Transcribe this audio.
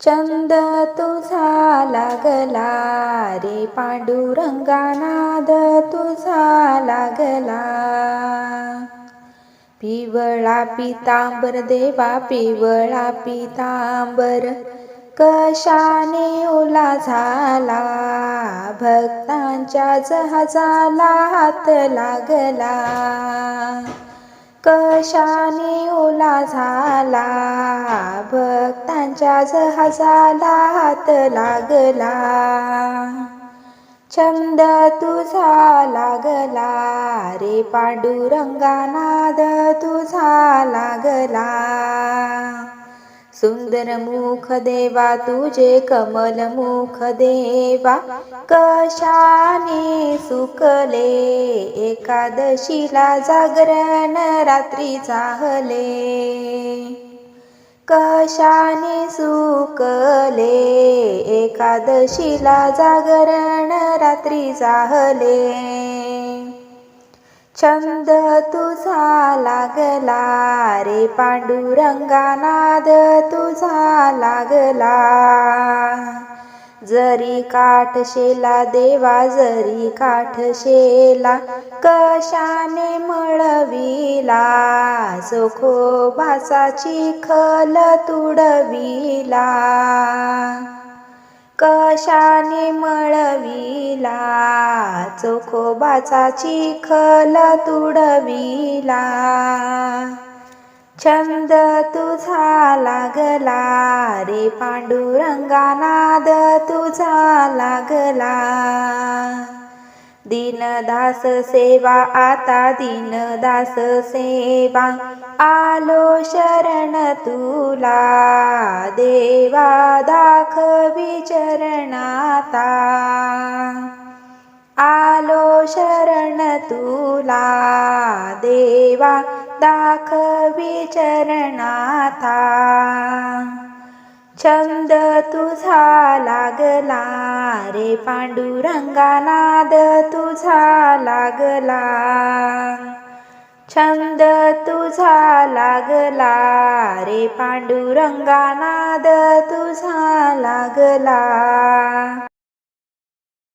चंद तुझा लागला रे पांडुरंगा नाद तुझा लागला. पिवळा पितांबर देवा पिवळा पितांबर कशाने ओला झाला? भक्तांच्या जहाजाला हात लागला. कशाने ओला झाला? भक्तांच्या जहाजाला हात लागला. छंद तुझा लागला. रे पांडुरंगा नाद तुझा लागला. सुंदर मुख देवा तुझे कमल मुख देवा. कशाने सुकले? एकादशीला जागरण रात्री चाहले. कशाने सुकले? एकादशीला जागरण रात्री जाहले. छंद तुझा लागला रे पांडुरंगा नाद तुझा लागला. जरी काठ शेला देवा जरी काठ शेला कशाने मळविला? जोखोबाचा चिखल तुडविला. कशाने मळविला? चोखोबाचा चिखल तुडविला. छंद तुझा लागला रे पांडुरंगा नाद तुझा लागला. दीनदास सेवा आता दीनदास सेवा आलो शरण तुला. देवा दाखवी चरणाता. आलो शरण तुला. देवा दाखवी चरणाता छंद तुझा लागला रे पांडुरंगा नाद तुझा लागला. छंद तुझा लागला रे पांडुरंगा नाद तुझा लागला.